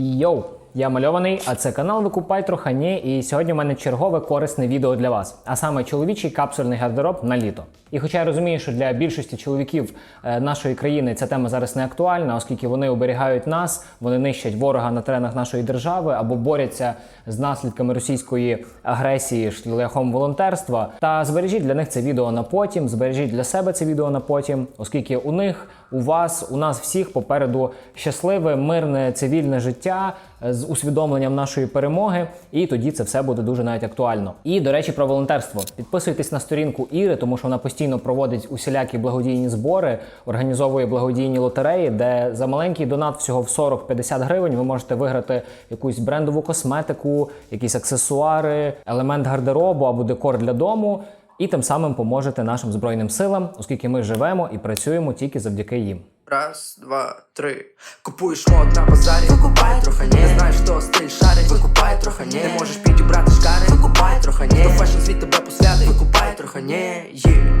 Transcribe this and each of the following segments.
Йоу, я мальований, а це канал Викупай Трохані, і сьогодні у мене чергове корисне відео для вас, а саме чоловічий капсульний гардероб на літо. І хоча я розумію, що для більшості чоловіків е, нашої країни ця тема зараз не актуальна, оскільки вони оберігають нас, вони нищать ворога на теренах нашої держави або борються з наслідками російської агресії шляхом волонтерства. Та збережіть для них це відео на потім, збережіть для себе це відео на потім, оскільки у них, у вас, у нас всіх попереду щасливе, мирне цивільне життя е, з усвідомленням нашої перемоги, і тоді це все буде дуже навіть актуально. І до речі, про волонтерство. Підписуйтесь на сторінку Іри, тому що вона постійно проводить усілякі благодійні збори, організовує благодійні лотереї, де за маленький донат всього в 40-50 гривень ви можете виграти якусь брендову косметику, якісь аксесуари, елемент гардеробу або декор для дому. І тим самим поможете нашим збройним силам, оскільки ми живемо і працюємо тільки завдяки їм. Раз, два, три. Купуєш мод на базарі, викупай трохи не знаєш, хто стиль шарить, викупай трохи не можеш підібрати шкари, викупай трохи не. Фешн світ тебе посвятить, викупай трохи не. Є.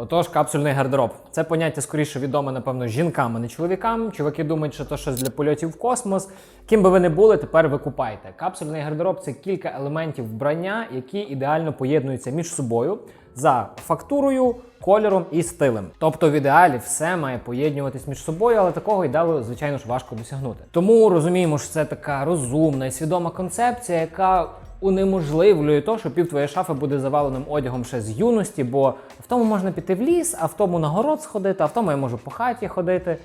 Отож, капсульний гардероб. Це поняття скоріше відоме, напевно, жінкам, а не чоловікам. Чуваки думають, що то щось для польотів в космос. Ким би ви не були, тепер ви купайте. Капсульний гардероб це кілька елементів вбрання, які ідеально поєднуються між собою за фактурою, кольором і стилем. Тобто, в ідеалі все має поєднуватись між собою, але такого ідеалу, звичайно ж, важко досягнути. Тому розуміємо, що це така розумна і свідома концепція, яка унеможливлює то, що пів твоєї шафи буде заваленим одягом ще з юності, бо в тому можна піти в ліс, а в тому на город сходити, а в тому я можу по хаті ходити.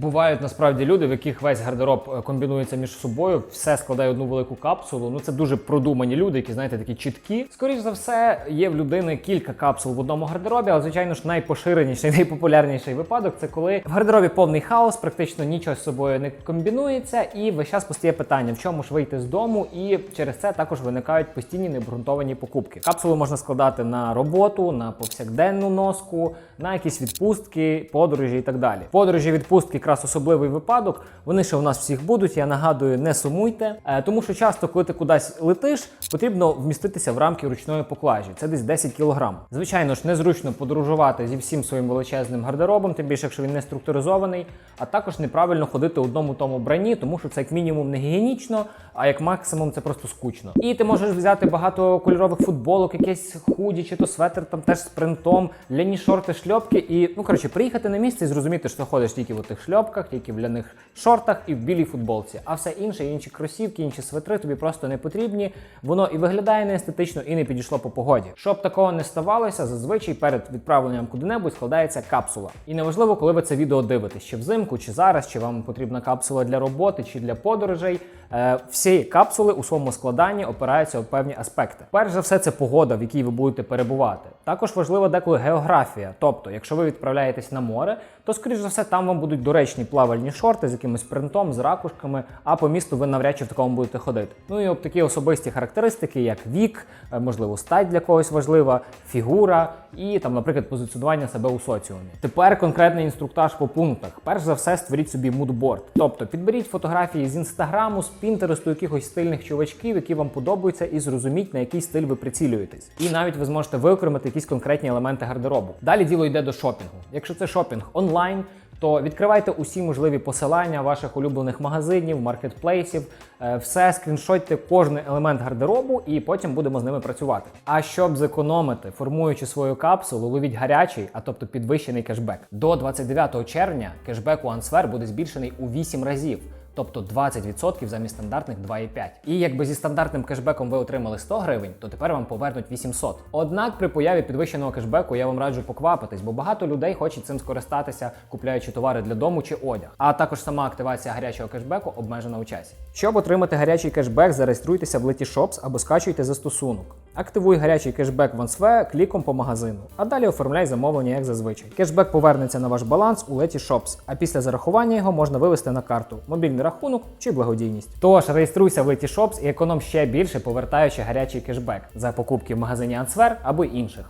Бувають насправді люди, в яких весь гардероб е, комбінується між собою, все складає одну велику капсулу. Ну це дуже продумані люди, які знаєте, такі чіткі. Скоріше за все, є в людини кілька капсул в одному гардеробі, але звичайно ж найпоширеніший, найпопулярніший випадок це коли в гардеробі повний хаос, практично нічого з собою не комбінується, і весь час постає питання, в чому ж вийти з дому, і через це також виникають постійні необґрунтовані покупки. Капсулу можна складати на роботу, на повсякденну носку, на якісь відпустки, подорожі і так далі. Подорожі, відпустки якраз особливий випадок. Вони ще у нас всіх будуть. Я нагадую, не сумуйте, Е, тому що часто, коли ти кудись летиш, потрібно вміститися в рамки ручної поклажі. Це десь 10 кілограм. Звичайно ж, незручно подорожувати зі всім своїм величезним гардеробом, тим більше, якщо він не структуризований, а також неправильно ходити у одному тому бранні, тому що це як мінімум не гігієнічно, а як максимум це просто скучно. І ти можеш взяти багато кольорових футболок, якесь худі чи то светр там теж з принтом, ляні шорти, шльопки, і ну коротше, приїхати на місце і зрозуміти, що ходиш тільки в тих шльопках, тільки в ляних шортах і в білій футболці. А все інше, інші кросівки, інші светри тобі просто не потрібні. Воно і виглядає неестетично, і не підійшло по погоді. Щоб такого не ставалося, зазвичай перед відправленням куди-небудь складається капсула. І неважливо, коли ви це відео дивитесь, чи взимку, чи зараз, чи вам потрібна капсула для роботи, чи для подорожей. Е, Всі капсули у своєму складанні опираються у певні аспекти. Перш за все, це погода, в якій ви будете перебувати. Також важлива деколи географія. Тобто, якщо ви відправляєтесь на море, то скоріш за все там вам будуть доречні плавальні шорти з якимось принтом, з ракушками, а по місту ви навряд чи в такому будете ходити. Ну і от такі особисті характеристики, як вік, е, можливо, стать для когось важлива, фігура і там, наприклад, позиціонування себе у соціумі. Тепер конкретний інструктаж по пунктах. Перш за все, створіть собі мудборд. Тобто підберіть фотографії з інстаграму, з пінтересту, якихось стильних чувачків, які вам подобаються, і зрозуміть, на який стиль ви прицілюєтесь. І навіть ви зможете виокремити якісь конкретні елементи гардеробу. Далі діло йде до шопінгу. Якщо це шопінг онлайн, то відкривайте усі можливі посилання ваших улюблених магазинів, маркетплейсів, е, все скріншотьте кожний елемент гардеробу, і потім будемо з ними працювати. А щоб зекономити, формуючи свою капсулу, ловіть гарячий, а тобто підвищений кешбек. До 29 червня кешбек у Answer буде збільшений у 8 разів. Тобто 20% замість стандартних 2,5. І якби зі стандартним кешбеком ви отримали 100 гривень, то тепер вам повернуть 800. Однак при появі підвищеного кешбеку я вам раджу поквапитись, бо багато людей хочуть цим скористатися, купляючи товари для дому чи одяг. А також сама активація гарячого кешбеку обмежена у часі. Щоб отримати гарячий кешбек, зареєструйтеся в Letyshops або скачуйте застосунок. Активуй гарячий кешбек в Ansve кліком по магазину, а далі оформляй замовлення як зазвичай. Кешбек повернеться на ваш баланс у Леті Шопс, а після зарахування його можна вивести на карту, мобільний рахунок чи благодійність. Тож реєструйся в Letyshops і економ ще більше, повертаючи гарячий кешбек за покупки в магазині Answer або інших.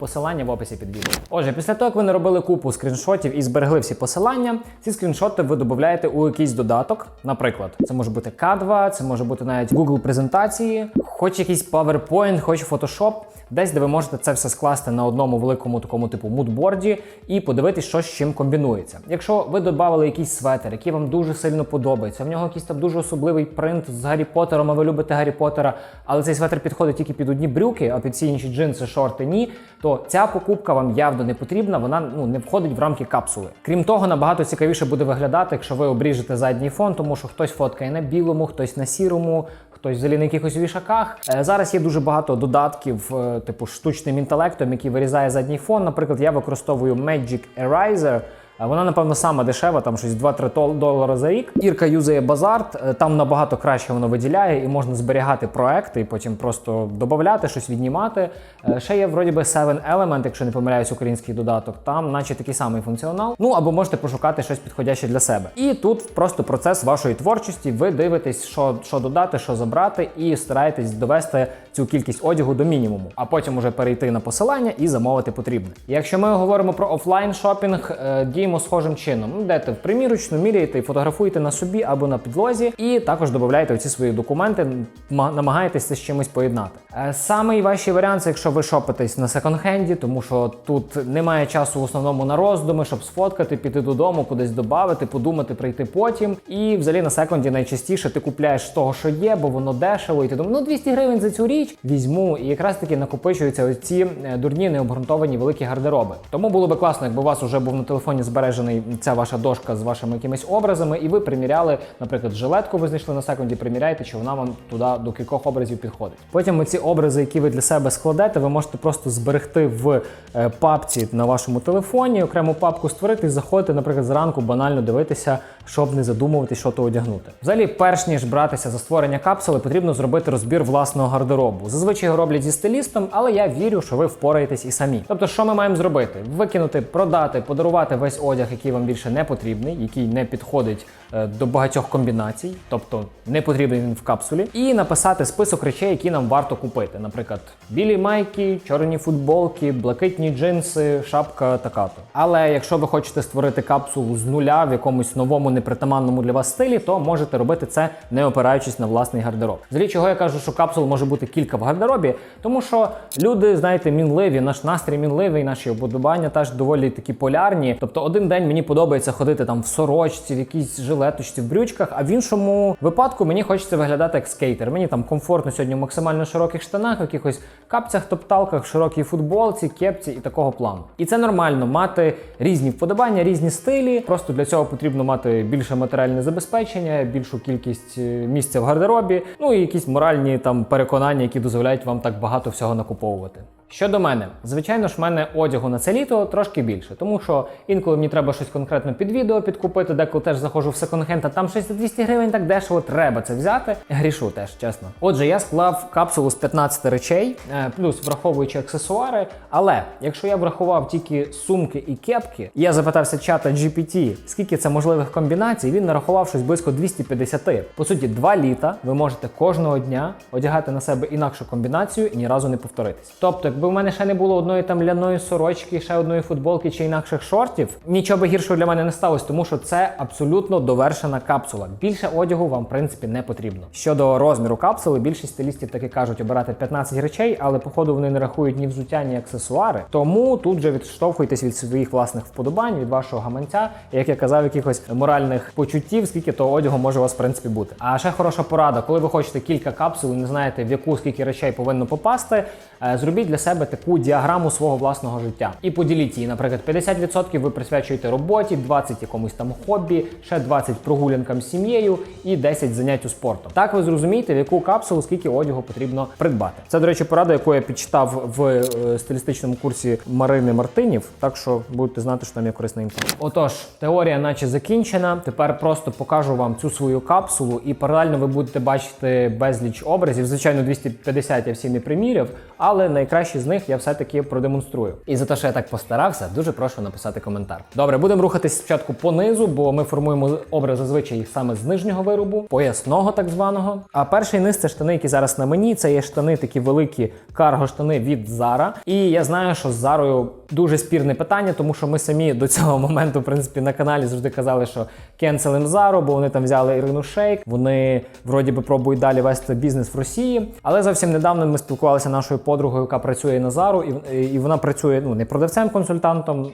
Посилання в описі під відео. Отже, після того, як ви наробили купу скріншотів і зберегли всі посилання, ці скріншоти ви додаєте у якийсь додаток. Наприклад, це може бути Canva, це може бути навіть Google презентації, хоч якийсь PowerPoint, хоч Photoshop. Десь, де ви можете це все скласти на одному великому такому типу мудборді і подивитись, що з чим комбінується. Якщо ви додали якийсь светер, який вам дуже сильно подобається, в нього якийсь там дуже особливий принт з Гаррі Поттером, а ви любите Гаррі Поттера, але цей светр підходить тільки під одні брюки, а під всі інші джинси, шорти ні, то ця покупка вам явно не потрібна, вона ну не входить в рамки капсули. Крім того, набагато цікавіше буде виглядати, якщо ви обріжете задній фон, тому що хтось фоткає на білому, хтось на сірому, хтось взагалі на якихось вішаках. Е, Зараз є дуже багато додатків, е, типу штучним інтелектом, який вирізає задній фон. Наприклад, я використовую Magic Eraser. Вона, напевно, сама дешева, там щось 2-3 тол- долари за рік. Ірка юзає Базарт, е, там набагато краще воно виділяє і можна зберігати проекти і потім просто додати щось віднімати. Е, Ще є вроді би 7 Element, якщо не помиляюсь, український додаток. Там, наче такий самий функціонал. Ну або можете пошукати щось підходяще для себе. І тут просто процес вашої творчості. Ви дивитесь, що, що додати, що забрати, і стараєтесь довести цю кількість одягу до мінімуму, а потім уже перейти на посилання і замовити потрібне. Якщо ми говоримо про офлайн шопінг, е, діємо схожим чином. Ну, Йдете в примірочну, міряєте і фотографуєте на собі або на підлозі, і також додаєте ці свої документи, намагаєтеся з чимось поєднати. Е, Самий важчий варіант, це якщо ви шопитесь на секонд-хенді, тому що тут немає часу в основному на роздуми, щоб сфоткати, піти додому, кудись додати, подумати, прийти потім. І взагалі на секонді найчастіше ти купляєш того, що є, бо воно дешево, і ти думаєш, ну 200 гривень за цю річ візьму. І якраз таки накопичуються оці е, дурні необґрунтовані великі гардероби. Тому було би класно, якби у вас вже був на телефоні збережений ця ваша дошка з вашими якимись образами, і ви приміряли, наприклад, жилетку ви знайшли на секунді, приміряєте, чи вона вам туди до кількох образів підходить. Потім ці образи, які ви для себе складете, ви можете просто зберегти в е, папці на вашому телефоні, окрему папку створити і заходити, наприклад, зранку банально дивитися, щоб не задумуватись, що то одягнути. Взагалі, перш ніж братися за створення капсули, потрібно зробити розбір власного гардеробу. Зазвичай його роблять зі стилістом, але я вірю, що ви впораєтесь і самі. Тобто, що ми маємо зробити? Викинути, продати, подарувати весь одяг, який вам більше не потрібний, який не підходить е, до багатьох комбінацій, тобто не потрібний він в капсулі, і написати список речей, які нам варто купити. Наприклад, білі майки, чорні футболки, блакитні джинси, шапка та като. Але якщо ви хочете створити капсулу з нуля в якомусь новому непритаманному для вас стилі, то можете робити це не опираючись на власний гардероб. Взагалі, чого я кажу, що капсул може бути кілька в гардеробі, тому що люди, знаєте, мінливі, наш настрій мінливий, наші уподобання теж доволі такі полярні. Тобто, один день мені подобається ходити там в сорочці, в якійсь жилеточці, в брючках, а в іншому випадку мені хочеться виглядати як скейтер. Мені там комфортно сьогодні в максимально широких штанах, в якихось капцях, топталках, широкій футболці, кепці і такого плану. І це нормально мати різні вподобання, різні стилі. Просто для цього потрібно мати більше матеріальне забезпечення, більшу кількість е, місця в гардеробі, ну і якісь моральні там переконання, які дозволяють вам так багато всього накуповувати. Щодо мене, звичайно ж, в мене одягу на це літо трошки більше, тому що інколи мені треба щось конкретно під відео підкупити, деколи теж заходжу в секонд-хенд, а там щось за 200 гривень так дешево, треба це взяти. Грішу теж, чесно. Отже, я склав капсулу з 15 речей, е, плюс враховуючи аксесуари. Але якщо я врахував тільки сумки і кепки, я запитався чата GPT, скільки це можливих комбінацій, він нарахував щось близько 250. По суті, два літа ви можете кожного дня одягати на себе інакшу комбінацію і ні разу не повторитись. Тобто, якби в мене ще не було одної там ляної сорочки, ще одної футболки чи інакших шортів, нічого гіршого для мене не сталося, тому що це абсолютно довершена капсула. Більше одягу вам в принципі не потрібно. Щодо розміру капсули, більшість стилістів таки кажуть обирати 15 речей, але походу вони не рахують ні взуття, ні аксесуари. Тому тут же відштовхуйтесь від своїх власних вподобань, від вашого гаманця, як я казав, якихось моральних почуттів, скільки того одягу може у вас в принципі бути. А ще хороша порада, коли ви хочете кілька капсул, і не знаєте в яку скільки речей повинно попасти, е, зробіть для себе таку діаграму свого власного життя і поділіть її. Наприклад, 50% ви присвячуєте роботі, 20% якомусь там хобі, ще 20% прогулянкам з сім'єю і 10% заняттю спортом. Так ви зрозумієте, в яку капсулу скільки одягу потрібно придбати. Це, до речі, порада, яку я підчитав в е, стилістичному курсі Марини Мартинів. Так що будете знати, що там є корисна інфа. Отож, теорія, наче закінчена. Тепер просто покажу вам цю свою капсулу, і паралельно ви будете бачити безліч образів. Звичайно, 250 я всі не приміряв, але найкращі з них я все-таки продемонструю. І за те, що я так постарався, дуже прошу написати коментар. Добре, будемо рухатись спочатку по низу, бо ми формуємо образ зазвичай саме з нижнього виробу, поясного так званого. А перший низ це штани, які зараз на мені. Це є штани, такі великі карго-штани від Zara. І я знаю, що з Зарою дуже спірне питання, тому що ми самі до цього моменту, в принципі, на каналі завжди казали, що кенселим Зару, бо вони там взяли Ірину Шейк. Вони вроді би пробують далі вести бізнес в Росії. Але зовсім недавно ми спілкувалися нашою подругою, яка працює на зару, і, і вона працює ну не продавцем-консультантом.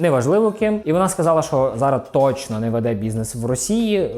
Неважливо ким, і вона сказала, що Зара точно не веде бізнес в Росії.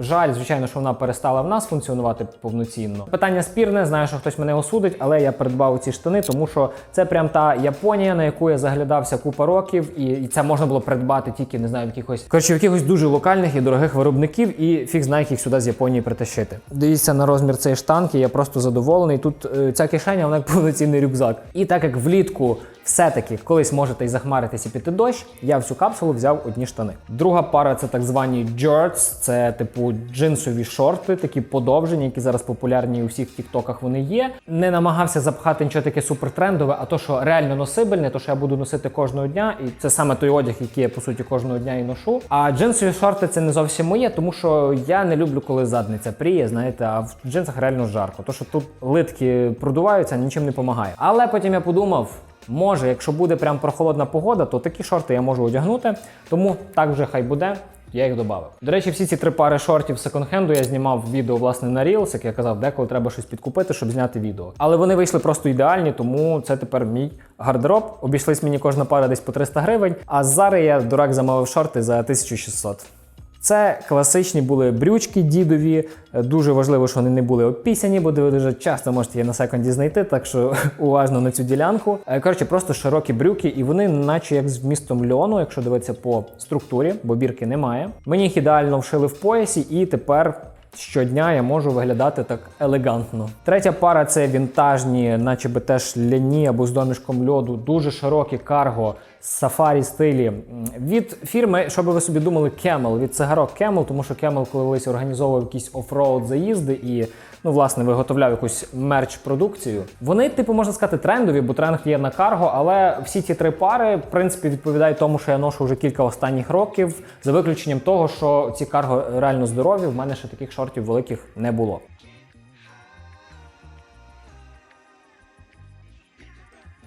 Жаль, звичайно, що вона перестала в нас функціонувати повноцінно. Питання спірне, знаю, що хтось мене осудить, але я придбав ці штани, тому що це прям та Японія, на яку я заглядався купа років, і, і це можна було придбати тільки не знаю, в якихось коротше, в якихось дуже локальних і дорогих виробників, і фіг знає, їх сюди з Японії притащити. Дивіться на розмір цієї штанки, я просто задоволений. Тут е, ця кишеня, вона як повноцінний рюкзак. І так як влітку все-таки колись можете і захмаритись і піти дощ, я в цю капсулу взяв одні штани. Друга пара це так звані джордс, це типу джинсові шорти, такі подовжені, які зараз популярні у всіх тіктоках. Вони є. Не намагався запхати нічого таке супертрендове, а то, що реально носибельне, то що я буду носити кожного дня, і це саме той одяг, який я по суті кожного дня і ношу. А джинсові шорти це не зовсім моє, тому що я не люблю, коли задниця пріє, знаєте, а в джинсах реально жарко. То що тут литки продуваються, нічим не допомагає. Але потім я подумав. Може, якщо буде прям прохолодна погода, то такі шорти я можу одягнути. Тому так вже хай буде. Я їх додав. До речі, всі ці три пари шортів секонд-хенду я знімав відео власне на Reels, як я казав, деколи треба щось підкупити, щоб зняти відео. Але вони вийшли просто ідеальні, тому це тепер мій гардероб. Обійшлись мені кожна пара десь по 300 гривень. А зараз я дурак замовив шорти за 1600. Це класичні були брючки дідові. Е, Дуже важливо, що вони не були опісяні, бо ви дуже часто можете її на секунді знайти, так що уважно на цю ділянку. Е, Коротше, просто широкі брюки, і вони, наче як з вмістом льону, якщо дивитися по структурі, бо бірки немає. Мені їх ідеально вшили в поясі, і тепер. Щодня я можу виглядати так елегантно. Третя пара це вінтажні, наче би теж ляні або з домішком льоду, дуже широкі карго сафарі стилі від фірми, щоб ви собі думали, Camel, від цигарок Camel, тому що Camel колись організовував якісь офроуд заїзди і ну власне виготовляв якусь мерч продукцію. Вони, типу, можна сказати, трендові, бо тренд є на карго, але всі ці три пари, в принципі, відповідають тому, що я ношу вже кілька останніх років, за виключенням того, що ці карго реально здорові. В мене ще таких шортів великих не було.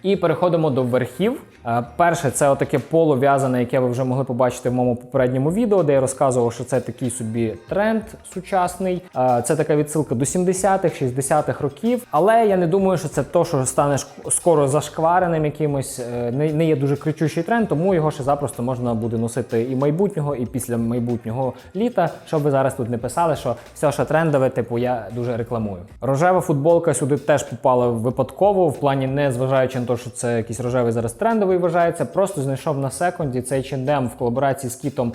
І переходимо до верхів. Е, Перше, це отаке поло в'язане, яке ви вже могли побачити в моєму попередньому відео, де я розказував, що це такий собі тренд сучасний. Е, Це така відсилка до 70-х, 60-х років. Але я не думаю, що це то, що стане скоро зашквареним якимось. е, Не, є дуже кричущий тренд, тому його ще запросто можна буде носити і майбутнього, і після майбутнього літа. Щоб ви зараз тут не писали, що все, що трендове, типу, я дуже рекламую. Рожева футболка сюди теж попала випадково, в плані не зважаючи на те, що це якийсь рожевий зараз трендовий вважається. Просто знайшов на секунді цей H&M в колаборації з кітом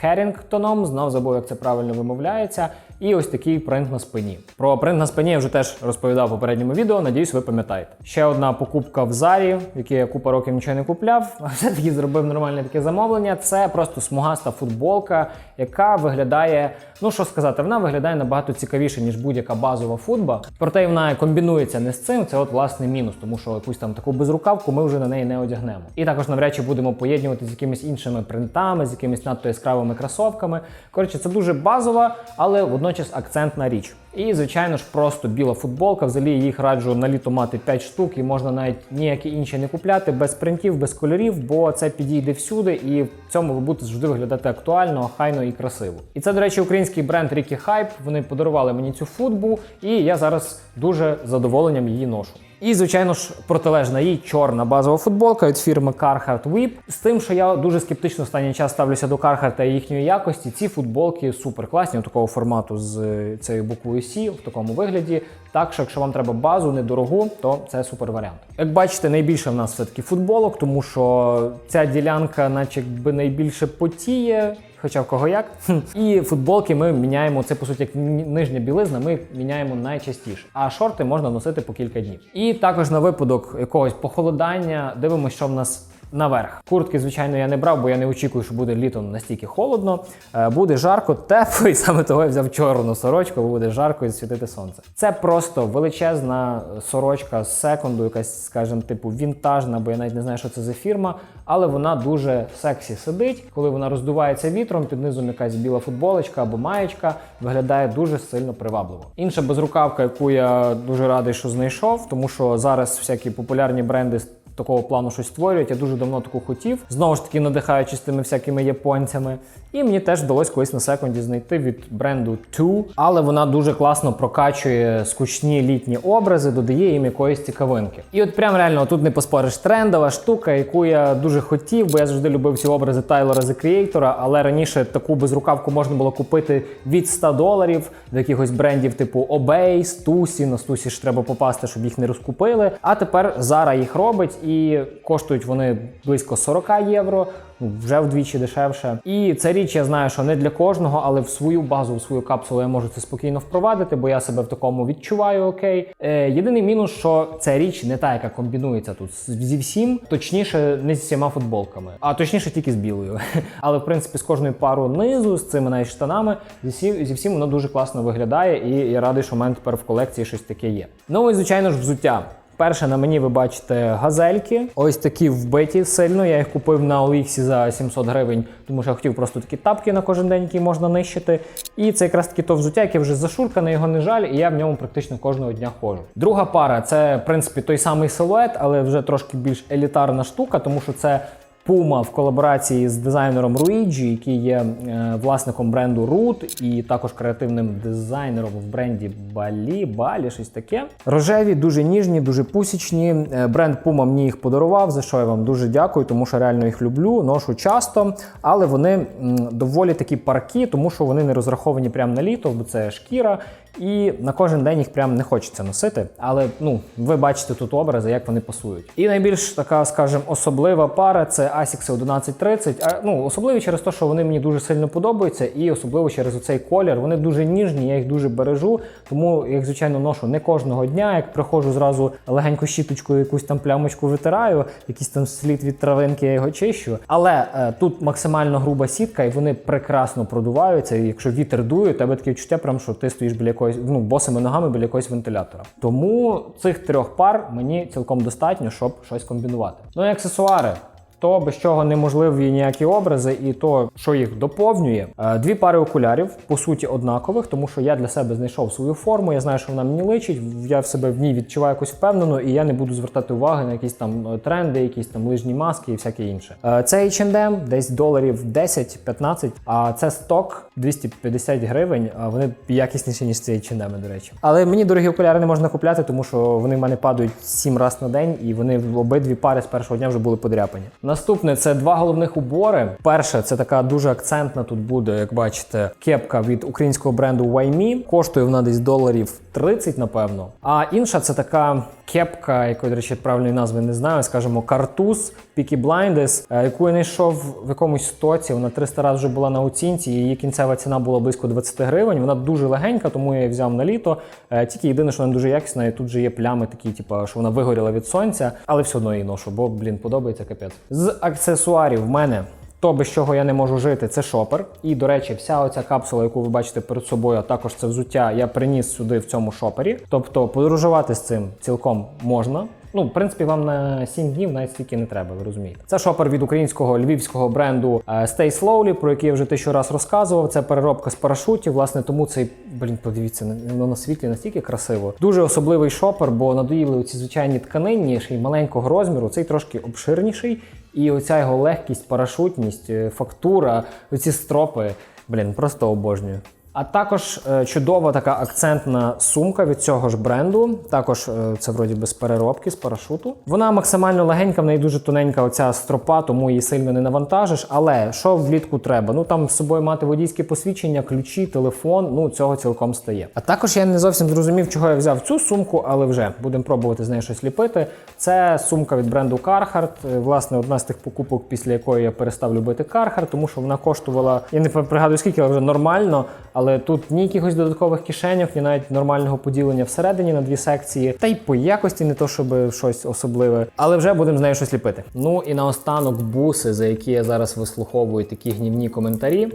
Херінгтоном. Знов забув, як це правильно вимовляється. І ось такий принт на спині. Про принт на спині я вже теж розповідав в попередньому відео. Надіюсь, ви пам'ятаєте. Ще одна покупка в Зарі, в якій я купа років нічого не купляв, все-таки зробив нормальне таке замовлення. Це просто смугаста футболка, яка виглядає, ну що сказати, вона виглядає набагато цікавіше, ніж будь-яка базова футба. Проте вона комбінується не з цим. Це от власне мінус, тому що якусь там таку безрукавку ми вже на неї не одягнемо. І також навряд чи будемо поєднувати з якимись іншими принтами, з якимись надто яскравими кросовками. Коротше, це дуже базова, але водночас акцентна річ. І, звичайно ж, просто біла футболка. Взагалі їх раджу на літо мати 5 штук, і можна навіть ніякі інші не купляти без принтів, без кольорів, бо це підійде всюди, і в цьому ви будете завжди виглядати актуально, хайно і красиво. І це, до речі, український бренд Ricky Hype. Вони подарували мені цю футбу, і я зараз дуже задоволенням її ношу. І, звичайно ж, протилежна їй чорна базова футболка від фірми Carhartt Whip. З тим, що я дуже скептично останній час ставлюся до Carhartt і їхньої якості. Ці футболки супер класні, такого формату з е, цією буквою C в такому вигляді. Так що, якщо вам треба базу недорогу, то це супер варіант. Як бачите, найбільше в нас все-таки футболок, тому що ця ділянка, наче якби найбільше потіє. Хоча в кого як. І футболки ми міняємо це по суті як нижня білизна. Ми міняємо найчастіше. А шорти можна носити по кілька днів. І також на випадок якогось похолодання дивимося, що в нас. Наверх куртки, звичайно, я не брав, бо я не очікую, що буде літом настільки холодно. Е, Буде жарко, тепло, і саме того я взяв чорну сорочку, бо буде жарко і світити сонце. Це просто величезна сорочка з секунду, якась, скажімо, типу вінтажна, бо я навіть не знаю, що це за фірма, але вона дуже сексі сидить. Коли вона роздувається вітром, під низом якась біла футболочка або маєчка, виглядає дуже сильно привабливо. Інша безрукавка, яку я дуже радий, що знайшов, тому що зараз всякі популярні бренди такого плану щось створюють. Я дуже давно таку хотів. Знову ж таки, надихаючись тими всякими японцями. І мені теж вдалося колись на секунді знайти від бренду Two. Але вона дуже класно прокачує скучні літні образи, додає їм якоїсь цікавинки. І от прям реально тут не поспориш трендова штука, яку я дуже хотів, бо я завжди любив ці образи Тайлора The Creator, але раніше таку безрукавку можна було купити від 100 доларів в якихось брендів типу Obey, Stussy. На Stussy ж треба попасти, щоб їх не розкупили. А тепер Zara їх робить і коштують вони близько 40 євро. Вже вдвічі дешевше. І ця річ я знаю, що не для кожного, але в свою базу, в свою капсулу я можу це спокійно впровадити, бо я себе в такому відчуваю окей. Е, єдиний мінус, що ця річ не та, яка комбінується тут зі всім, точніше, не з всіма футболками, а точніше тільки з білою. Але в принципі з кожною парою низу, з цими навіть штанами, зі зі всім воно дуже класно виглядає, і я радий, що в мене тепер в колекції щось таке є. Ну і звичайно ж, взуття. Перше на мені ви бачите газельки. Ось такі вбиті сильно. Я їх купив на OLX за 700 гривень, тому що я хотів просто такі тапки на кожен день, які можна нищити. І це якраз таки то взуття, яке вже зашуркане, його не жаль, і я в ньому практично кожного дня ходжу. Друга пара це в принципі той самий силует, але вже трошки більш елітарна штука, тому що це. Puma в колаборації з дизайнером Руїджі, який є е, власником бренду Root і також креативним дизайнером в бренді Балі, Балі, щось таке. Рожеві, дуже ніжні, дуже пусічні. Е, Бренд Puma мені їх подарував, за що я вам дуже дякую, тому що реально їх люблю, ношу часто, але вони доволі такі паркі, тому що вони не розраховані прямо на літо, бо це шкіра. І на кожен день їх прям не хочеться носити. Але ну ви бачите тут образи, як вони пасують. І найбільш така, скажімо, особлива пара це Asics 1130. А ну особливі через те, що вони мені дуже сильно подобаються, і особливо через оцей колір. Вони дуже ніжні, я їх дуже бережу. Тому я їх, звичайно, ношу не кожного дня. Як приходжу зразу легенько щіточкою, якусь там плямочку витираю, якийсь там слід від травинки, я його чищу. Але е, тут максимально груба сітка, і вони прекрасно продуваються. І якщо вітер дує, тебе таке відчуття, прям що ти стоїш біля якоїсь ну босими ногами біля якогось вентилятора. Тому цих трьох пар мені цілком достатньо, щоб щось комбінувати. Ну і аксесуари. То без чого неможливі ніякі образи, і то, що їх доповнює. Е, Дві пари окулярів, по суті, однакових, тому що я для себе знайшов свою форму. Я знаю, що вона мені личить. Я в себе в ній відчуваю якось впевнено, і я не буду звертати уваги на якісь там е, тренди, якісь там лижні маски і всяке інше. Е, Це H&M, десь доларів 10-15, а це сток 250 гривень. Вони якісніші ніж ці H&M, до речі. Але мені дорогі окуляри не можна купляти, тому що вони в мене падають 7 разів на день, і вони обидві пари з першого дня вже були подряпані. Наступне це два головних убори. Перше, це така дуже акцентна тут буде, як бачите, кепка від українського бренду YME. Коштує вона десь доларів 30, напевно. А інша це така кепка, якої, до речі, правильної назви не знаю, скажімо, картуз Peaky Blinders, е, яку я знайшов в якомусь стоці. Вона 300 разів вже була на оцінці. Її кінцева ціна була близько 20 гривень. Вона дуже легенька, тому я її взяв на літо. Е, Тільки єдине, що вона дуже якісна, і тут же є плями такі, типу, що вона вигоріла від сонця, але все одно її ношу, бо, блін, подобається капець. З аксесуарів в мене. То, без чого я не можу жити, це шопер. І, до речі, вся оця капсула, яку ви бачите перед собою, а також це взуття, я приніс сюди в цьому шопері. Тобто подорожувати з цим цілком можна. Ну, в принципі, вам на 7 днів навіть стільки не треба, ви розумієте. Це шопер від українського львівського бренду е, Stay Slowly, про який я вже тисячу раз розказував. Це переробка з парашутів. Власне, тому цей, блін, подивіться, воно на світлі настільки красиво. Дуже особливий шопер, бо надоїли ці звичайні тканинні, ще й маленького розміру. Цей трошки обширніший. І оця його легкість, парашутність, е, фактура, оці стропи, блін, просто обожнюю. А також е, чудова така акцентна сумка від цього ж бренду. Також е, це вроді без переробки з парашуту. Вона максимально легенька, в неї дуже тоненька оця стропа, тому її сильно не навантажиш. Але що влітку треба? Ну там з собою мати водійське посвідчення, ключі, телефон. Ну цього цілком стає. А також я не зовсім зрозумів, чого я взяв цю сумку, але вже будемо пробувати з нею щось ліпити. Це сумка від бренду Carhartt. Е, Власне, одна з тих покупок, після якої я перестав любити Carhartt, тому що вона коштувала, я не пригадую скільки, але вже нормально. Але тут ні якихось додаткових кишеньок, ні навіть нормального поділення всередині на дві секції. Та й по якості не то, щоб щось особливе. Але вже будемо з нею щось ліпити. Ну і наостанок буси, за які я зараз вислуховую такі гнівні коментарі.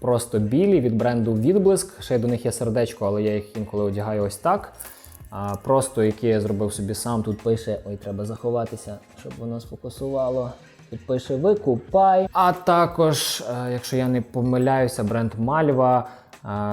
Просто білі від бренду Відблиск. Ще до них є сердечко, але я їх інколи одягаю ось так. А, просто які я зробив собі сам. Тут пише: ой, треба заховатися, щоб воно сфокусувало. Тут пише викупай. А також, е, якщо я не помиляюся, бренд Мальва.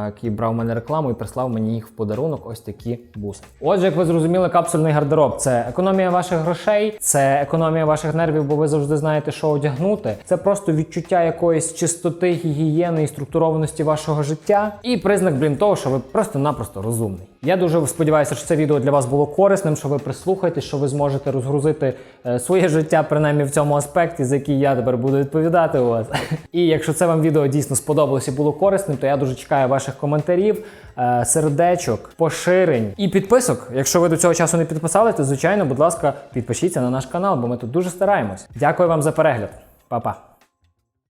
Який брав у мене рекламу і прислав мені їх в подарунок. Ось такі буси. Отже, як ви зрозуміли, капсульний гардероб це економія ваших грошей, це економія ваших нервів, бо ви завжди знаєте, що одягнути. Це просто відчуття якоїсь чистоти, гігієни і структурованості вашого життя. І признак, блін, того, що ви просто-напросто розумний. Я дуже сподіваюся, що це відео для вас було корисним, що ви прислухаєтесь, що ви зможете розгрузити е, своє життя, принаймні в цьому аспекті, за який я тепер буду відповідати у вас. І якщо це вам відео дійсно сподобалось і було корисним, то я дуже чекаю ваших коментарів, е, сердечок, поширень і підписок. Якщо ви до цього часу не підписали, то звичайно, будь ласка, підпишіться на наш канал, бо ми тут дуже стараємось. Дякую вам за перегляд. Па-па.